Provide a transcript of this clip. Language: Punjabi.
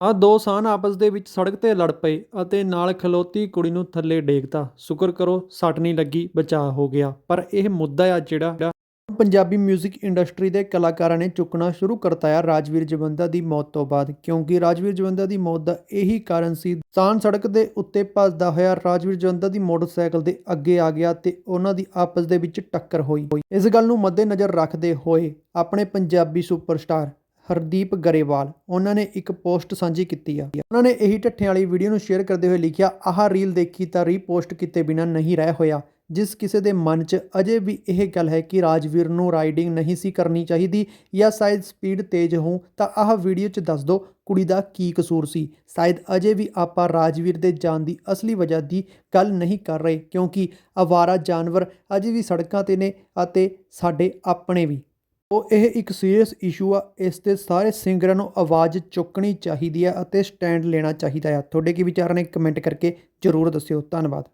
ਆ ਦੋ ਸਾਨ ਆਪਸ ਦੇ ਵਿੱਚ ਸੜਕ ਤੇ ਲੜ ਪਏ ਅਤੇ ਨਾਲ ਖਲੋਤੀ ਕੁੜੀ ਨੂੰ ਥੱਲੇ ਡੇਗਤਾ। ਸ਼ੁਕਰ ਕਰੋ, ਸੱਟ ਨਹੀਂ ਲੱਗੀ ਬਚਾਅ ਹੋ ਗਿਆ। ਪਰ ਇਹ ਮੁੱਦਾ ਆ ਜਿਹੜਾ ਪੰਜਾਬੀ 뮤직 ਇੰਡਸਟਰੀ ਦੇ ਕਲਾਕਾਰਾਂ ਨੇ ਚੁੱਕਣਾ ਸ਼ੁਰੂ ਕਰਤਾ ਹੈ ਰਾਜਵੀਰ ਜਵੰਦਾ ਦੀ ਮੌਤ ਤੋਂ ਬਾਅਦ। ਕਿਉਂਕਿ ਰਾਜਵੀਰ ਜਵੰਦਾ ਦੀ ਮੌਤ ਦਾ ਇਹੀ ਕਾਰਨ ਸੀ। ਸਾਨ ਸੜਕ ਦੇ ਉੱਤੇ ਭੱਜਦਾ ਹੋਇਆ ਰਾਜਵੀਰ ਜਵੰਦਾ ਦੀ ਮੋਟਰਸਾਈਕਲ ਦੇ ਅੱਗੇ ਆ ਗਿਆ ਤੇ ਉਹਨਾਂ ਦੀ ਆਪਸ ਦੇ ਵਿੱਚ ਟੱਕਰ ਹੋਈ। ਇਸ ਗੱਲ ਨੂੰ ਮੱਦੇਨਜ਼ਰ ਰੱਖਦੇ ਹੋਏ ਆਪਣੇ ਪੰਜਾਬੀ ਸੁਪਰਸਟਾਰ ਹਰਦੀਪ ਗਰੇਵਾਲ। ਉਹਨਾਂ ਨੇ ਇੱਕ ਪੋਸਟ ਸਾਂਝੀ ਕੀਤੀ ਆ। ਉਹਨਾਂ ਨੇ ਇਹੀ ਢੱਠਿਆਂ ਵਾਲੀ ਵੀਡੀਓ ਨੂੰ ਸ਼ੇਅਰ ਕਰਦੇ ਹੋਏ ਲਿਖਿਆ, ਆਹ ਰੀਲ ਦੇਖੀ ਤਾਂ ਰੀਪੋਸਟ ਕੀਤੇ ਬਿਨਾਂ ਨਹੀਂ ਰਹਿ ਹੋਇਆ। ਜਿਸ ਕਿਸੇ ਦੇ ਮਨ 'ਚ ਅਜੇ ਵੀ ਇਹ ਗੱਲ ਹੈ ਕਿ ਰਾਜਵੀਰ ਨੂੰ ਰਾਈਡਿੰਗ ਨਹੀਂ ਸੀ ਕਰਨੀ ਚਾਹੀਦੀ ਜਾਂ ਸ਼ਾਇਦ ਸਪੀਡ ਤੇਜ਼ ਹੋ ਤਾਂ ਆਹ ਵੀਡੀਓ 'ਚ ਦੱਸ ਦਿਓ ਕੁੜੀ ਦਾ ਕੀ ਕਸੂਰ ਸੀ? ਸ਼ਾਇਦ ਅਜੇ ਵੀ ਆਪਾਂ ਰਾਜਵੀਰ ਦੇ ਜਾਣ ਦੀ ਅਸਲੀ ਵਜ੍ਹਾ ਦੀ ਗੱਲ ਨਹੀਂ ਕਰ ਰਹੇ, ਕਿਉਂਕਿ ਅਵਾਰਾ ਜਾਨਵਰ ਅਜੇ ਵੀ ਸੜਕਾਂ ਤੇ ਨੇ ਅਤੇ ਸਾਡੇ ਆਪਣੇ ਵੀ। ਉਹ ਇਹ ਇੱਕ ਸੀਰੀਅਸ ਇਸ਼ੂ ਆ, ਇਸ ਤੇ ਸਾਰੇ ਸਿੰਗਰਾਂ ਨੂੰ ਆਵਾਜ਼ ਚੁੱਕਣੀ ਚਾਹੀਦੀ ਹੈ ਅਤੇ ਸਟੈਂਡ ਲੈਣਾ ਚਾਹੀਦਾ ਆ। ਤੁਹਾਡੇ ਕੀ ਵਿਚਾਰ ਨੇ? ਕਮੈਂਟ ਕਰਕੇ ਜ਼ਰੂਰ ਦੱਸਿਓ। ਧੰਨਵਾਦ।